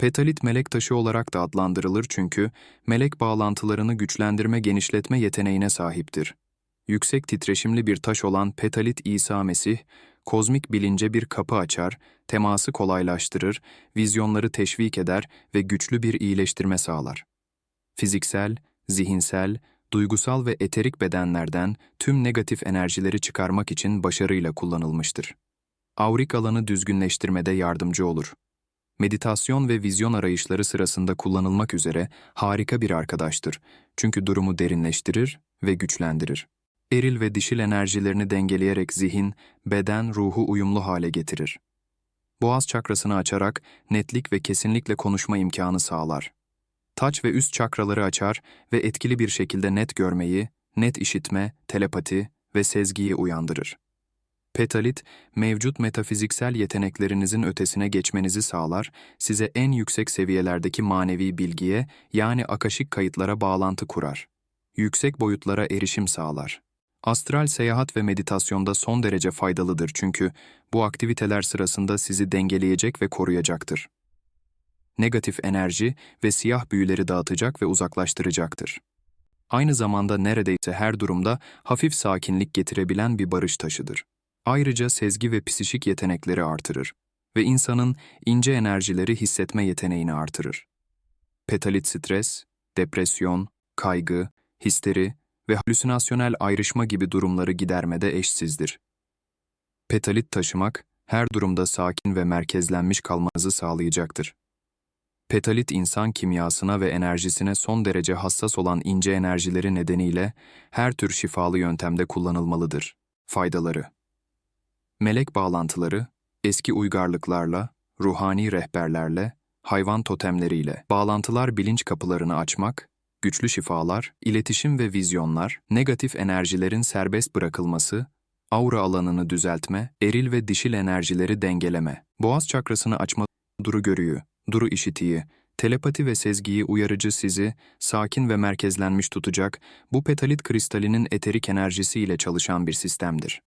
Petalit melek taşı olarak da adlandırılır çünkü melek bağlantılarını güçlendirme genişletme yeteneğine sahiptir. Yüksek titreşimli bir taş olan petalit İsa Mesih, kozmik bilince bir kapı açar, teması kolaylaştırır, vizyonları teşvik eder ve güçlü bir iyileştirme sağlar. Fiziksel, zihinsel, duygusal ve eterik bedenlerden tüm negatif enerjileri çıkarmak için başarıyla kullanılmıştır. Aurik alanı düzgünleştirmede yardımcı olur. Meditasyon ve vizyon arayışları sırasında kullanılmak üzere harika bir arkadaştır. Çünkü durumu derinleştirir ve güçlendirir. Eril ve dişil enerjilerini dengeleyerek zihin, beden, ruhu uyumlu hale getirir. Boğaz çakrasını açarak netlik ve kesinlikle konuşma imkanı sağlar. Taç ve üst çakraları açar ve etkili bir şekilde net görmeyi, net işitme, telepati ve sezgiyi uyandırır. Petalit, mevcut metafiziksel yeteneklerinizin ötesine geçmenizi sağlar, size en yüksek seviyelerdeki manevi bilgiye yani akaşik kayıtlara bağlantı kurar. Yüksek boyutlara erişim sağlar. Astral seyahat ve meditasyonda son derece faydalıdır çünkü bu aktiviteler sırasında sizi dengeleyecek ve koruyacaktır. Negatif enerji ve siyah büyüleri dağıtacak ve uzaklaştıracaktır. Aynı zamanda neredeyse her durumda hafif sakinlik getirebilen bir barış taşıdır. Ayrıca sezgi ve psişik yetenekleri artırır ve insanın ince enerjileri hissetme yeteneğini artırır. Petalit stres, depresyon, kaygı, histeri ve halüsinasyonel ayrışma gibi durumları gidermede eşsizdir. Petalit taşımak, her durumda sakin ve merkezlenmiş kalmanızı sağlayacaktır. Petalit insan kimyasına ve enerjisine son derece hassas olan ince enerjileri nedeniyle her tür şifalı yöntemde kullanılmalıdır. Faydaları Melek bağlantıları, eski uygarlıklarla, ruhani rehberlerle, hayvan totemleriyle, bağlantılar bilinç kapılarını açmak, güçlü şifalar, iletişim ve vizyonlar, negatif enerjilerin serbest bırakılması, aura alanını düzeltme, eril ve dişil enerjileri dengeleme, boğaz çakrasını açma, duru görüyü, duru işitiyi, telepati ve sezgiyi uyarıcı sizi sakin ve merkezlenmiş tutacak, bu petalit kristalinin eterik enerjisiyle çalışan bir sistemdir.